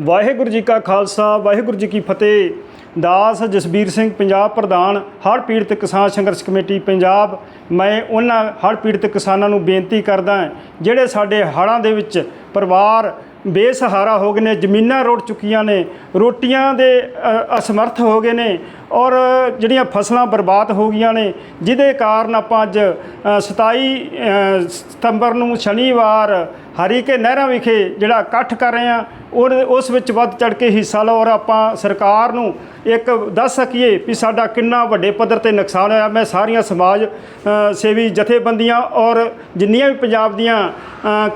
ਵਾਹਿਗੁਰੂ ਜੀ ਕਾ ਖਾਲਸਾ ਵਾਹਿਗੁਰੂ ਜੀ ਕੀ ਫਤਿਹ। ਦਾਸ ਜਸਬੀਰ ਸਿੰਘ ਪੰਜਾਬ ਪ੍ਰਧਾਨ ਹੜ੍ਹ ਪੀੜਤ ਕਿਸਾਨ ਸੰਘਰਸ਼ ਕਮੇਟੀ ਪੰਜਾਬ। ਮੈਂ ਉਹਨਾਂ ਹੜ੍ਹ ਪੀੜਤ ਕਿਸਾਨਾਂ ਨੂੰ ਬੇਨਤੀ ਕਰਦਾ ਜਿਹੜੇ ਸਾਡੇ ਹੜ੍ਹਾਂ ਦੇ ਵਿੱਚ ਪਰਿਵਾਰ ਬੇਸਹਾਰਾ ਹੋ ਗਏ ਨੇ ਜ਼ਮੀਨਾਂ ਰੁੜ ਚੁੱਕੀਆਂ ਨੇ ਰੋਟੀਆਂ ਦੇ ਅ, ਅਸਮਰਥ ਹੋ ਗਏ ਨੇ ਔਰ ਜਿਹੜੀਆਂ ਫਸਲਾਂ ਬਰਬਾਦ ਹੋ ਗਈਆਂ ਨੇ ਜਿਹਦੇ ਕਾਰਨ ਆਪਾਂ ਅੱਜ ਅ, 27 ਸਤੰਬਰ ਨੂੰ ਸ਼ਨੀਵਾਰ ਹਰੀਕੇ ਨਹਿਰਾਂ ਵਿਖੇ ਜਿਹੜਾ ਇਕੱਠ ਕਰ ਰਹੇ ਆ ਔਰ ਉਸ ਵਿੱਚ ਵੱਧ ਚੜ ਕੇ ਹਿੱਸਾ ਲਓ ਔਰ ਆਪਾਂ ਸਰਕਾਰ ਨੂੰ ਇੱਕ ਦੱਸ ਸਕੀਏ ਵੀ ਸਾਡਾ ਕਿੰਨਾ ਵੱਡੇ ਪੱਧਰ ਤੇ ਨੁਕਸਾਨ ਹੋਇਆ। ਮੈਂ ਸਾਰੀਆਂ ਸਮਾਜ ਸੇਵੀ ਜਥੇਬੰਦੀਆਂ ਔਰ ਜਿੰਨੀਆਂ ਵੀ ਪੰਜਾਬ ਦੀਆਂ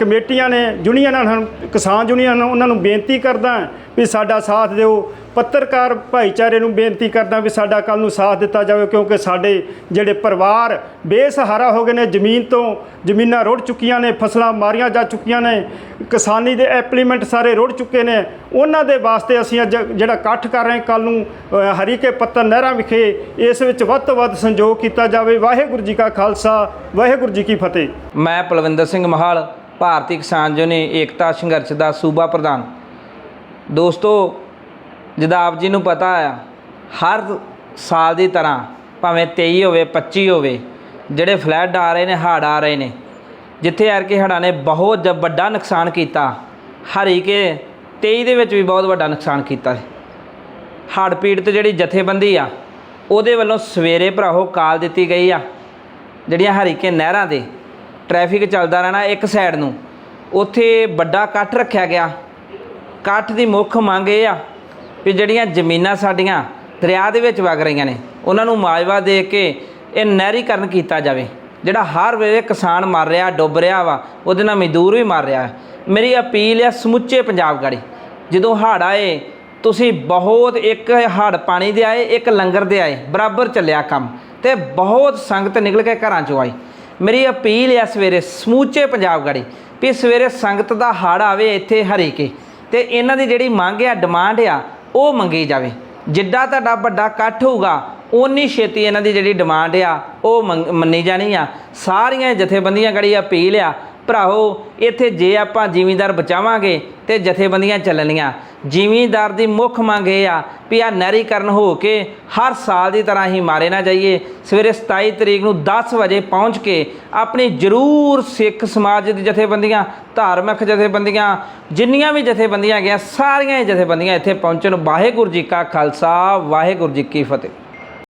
ਕਮੇਟੀਆਂ ਨੇ ਯੂਨੀਅਨਾਂ ਹਨ ਕਿਸਾਨ ਯੂਨੀਅਨ ਹਨ, ਉਹਨਾਂ ਨੂੰ ਬੇਨਤੀ ਕਰਦਾ ਵੀ ਸਾਡਾ ਸਾਥ ਦਿਓ। ਪੱਤਰਕਾਰ ਭਾਈਚਾਰੇ ਨੂੰ ਬੇਨਤੀ ਕਰਦਾ ਵੀ ਸਾਡਾ ਕੱਲ ਨੂੰ ਸਾਥ ਦਿੱਤਾ ਜਾਵੇ, ਕਿਉਂਕਿ ਸਾਡੇ ਜਿਹੜੇ ਪਰਿਵਾਰ ਬੇਸਹਾਰਾ ਹੋ ਗਏ ਨੇ, ਜ਼ਮੀਨ ਤੋਂ ਜ਼ਮੀਨਾਂ ਰੁੜ ਚੁੱਕੀਆਂ ਨੇ, ਫਸਲਾਂ ਮਾਰੀਆਂ ਜਾ ਚੁੱਕੀਆਂ ਨੇ, ਕਿਸਾਨੀ ਦੇ ਐਪਲੀਮੈਂਟ ਸਾਰੇ ਰੁੜ ਚੁੱਕੇ ਨੇ, ਉਹਨਾਂ ਦੇ ਵਾਸਤੇ ਅਸੀਂ ਅੱਜ ਜਿਹੜਾ ਇਕੱਠ ਕਰ ਰਹੇ ਕੱਲ ਨੂੰ ਹਰੀਕੇ ਪੱਤਨ ਨਹਿਰਾਂ ਵਿਖੇ ਇਸ ਵਿੱਚ ਵੱਧ ਤੋਂ ਵੱਧ ਸੰਯੋਗ ਕੀਤਾ ਜਾਵੇ। ਵਾਹਿਗੁਰੂ ਜੀ ਕਾ ਖਾਲਸਾ, ਵਾਹਿਗੁਰੂ ਜੀ ਕੀ ਫਤਿਹ। ਮੈਂ ਪਲਵਿੰਦਰ ਸਿੰਘ ਮਹਾਲ, ਭਾਰਤੀ ਕਿਸਾਨ ਯੂਨੀਅਨ ਏਕਤਾ ਸੰਘਰਸ਼ ਦਾ ਸੂਬਾ ਪ੍ਰਧਾਨ। ਦੋਸਤੋ ਜਿੱਦਾਂ ਆਪ ਜੀ ਨੂੰ ਪਤਾ ਆ, ਹਰ ਸਾਲ ਦੀ ਤਰ੍ਹਾਂ ਭਾਵੇਂ 23 ਹੋਵੇ 25 ਹੋਵੇ, ਜਿਹੜੇ ਫਲੱਡ ਆ ਰਹੇ ਨੇ, ਹੜ੍ਹ ਆ ਰਹੇ ਨੇ, ਜਿੱਥੇ ਯਾਰ ਕੇ ਹੜ੍ਹਾਂ ਨੇ ਬਹੁਤ ਵੱਡਾ ਨੁਕਸਾਨ ਕੀਤਾ, ਹਰੀ ਕੇ 23 ਦੇ ਵਿੱਚ ਵੀ ਬਹੁਤ ਵੱਡਾ ਨੁਕਸਾਨ ਕੀਤਾ ਹੜ੍ਹ ਪੀੜਤ ਜਿਹੜੀ ਜਥੇਬੰਦੀ ਆ, ਉਹਦੇ ਵੱਲੋਂ ਸਵੇਰੇ ਭਰਾਓ ਕਾਲ ਦਿੱਤੀ ਗਈ ਆ, ਜਿਹੜੀਆਂ ਹਰੀਕੇ ਨਹਿਰਾਂ ਦੇ ਟ੍ਰੈਫਿਕ ਚੱਲਦਾ ਰਹਿਣਾ ਇੱਕ ਸਾਈਡ ਨੂੰ, ਉੱਥੇ ਵੱਡਾ ਕੱਟ ਰੱਖਿਆ ਗਿਆ। ਕੱਟ ਦੀ ਮੁੱਖ ਮੰਗ ਇਹ ਆ ਵੀ ਜਿਹੜੀਆਂ ਜ਼ਮੀਨਾਂ ਸਾਡੀਆਂ ਦਰਿਆ ਦੇ ਵਿੱਚ ਵਗ ਰਹੀਆਂ ਨੇ, ਉਹਨਾਂ ਨੂੰ ਮਾਜਵਾ ਦੇ ਕੇ ਇਹ ਨਹਿਰੀਕਰਨ ਕੀਤਾ ਜਾਵੇ। ਜਿਹੜਾ ਹਰ ਵੇਲੇ ਕਿਸਾਨ ਮਰ ਰਿਹਾ, ਡੁੱਬ ਰਿਹਾ ਵਾ, ਉਹਦੇ ਨਾਲ ਮਜ਼ਦੂਰ ਵੀ ਮਰ ਰਿਹਾ। ਮੇਰੀ ਅਪੀਲ ਹੈ ਸਮੁੱਚੇ ਪੰਜਾਬ ਗਾੜੀ। ਜਦੋਂ ਹੜ੍ਹ ਆਏ, ਤੁਸੀਂ ਬਹੁਤ ਇੱਕ ਹੜ੍ਹ ਪਾਣੀ ਦੇ ਆਏ, ਇੱਕ ਲੰਗਰ ਦੇ ਆਏ, ਬਰਾਬਰ ਚੱਲਿਆ ਕੰਮ ਤੇ ਬਹੁਤ ਸੰਗਤ ਨਿਕਲ ਕੇ ਘਰਾਂ ਚੋਂ ਆਈ। ਮੇਰੀ ਅਪੀਲ ਹੈ ਸਵੇਰੇ ਸਮੁੱਚੇ ਪੰਜਾਬ ਗਾੜੀ ਵੀ ਸਵੇਰੇ ਸੰਗਤ ਦਾ ਹੜ ਆਵੇ ਇੱਥੇ ਹਰੀ ਕੇ ਤੇ ਇਹਨਾਂ ਦੀ ਜਿਹੜੀ ਮੰਗ ਆ, ਡਿਮਾਂਡ ਆ ਉਹ ਮੰਗੀ ਜਾਵੇ। ਜਿੱਡਾ ਤੁਹਾਡਾ ਵੱਡਾ ਇਕੱਠ ਹੋਊਗਾ ਉਨੀ ਛੇਤੀ ਇਹਨਾਂ ਦੀ ਜਿਹੜੀ ਡਿਮਾਂਡ ਆ, ਉਹ ਮੰਗ- ਮੰਨੀ ਜਾਣੀ ਆ। ਸਾਰੀਆਂ ਜਥੇਬੰਦੀਆਂ ਗੜੀ ਅਪੀਲ ਆ ਭਰਾਓ ਇੱਥੇ ਜੇ ਆਪਾਂ ਜ਼ਿਮੀਂਦਾਰ ਬਚਾਵਾਂਗੇ ਤੇ ਜਥੇਬੰਦੀਆਂ ਚੱਲਣੀਆਂ। ਜ਼ਿਮੀਂਦਾਰ ਦੀ ਮੁੱਖ ਮੰਗ ਇਹ ਆ ਵੀ ਆ ਨਹਿਰੀਕਰਨ ਹੋ ਕੇ ਹਰ ਸਾਲ ਦੀ ਤਰ੍ਹਾਂ ਹੀ ਮਾਰੇ ਨਾ ਜਾਈਏ। ਸਵੇਰੇ 27 ਤਰੀਕ ਨੂੰ 10 ਵਜੇ ਪਹੁੰਚ ਕੇ ਆਪਣੀ ਜ਼ਰੂਰ ਸਿੱਖ ਸਮਾਜ ਦੀ ਜਥੇਬੰਦੀਆਂ, ਧਾਰਮਿਕ ਜਥੇਬੰਦੀਆਂ, ਜਿੰਨੀਆਂ ਵੀ ਜਥੇਬੰਦੀਆਂ ਗਈਆਂ, ਸਾਰੀਆਂ ਹੀ ਜਥੇਬੰਦੀਆਂ ਇੱਥੇ ਪਹੁੰਚਣ। ਵਾਹਿਗੁਰੂ ਜੀ ਕਾ ਖਾਲਸਾ, ਵਾਹਿਗੁਰੂ ਜੀ ਕੀ ਫਤਿਹ।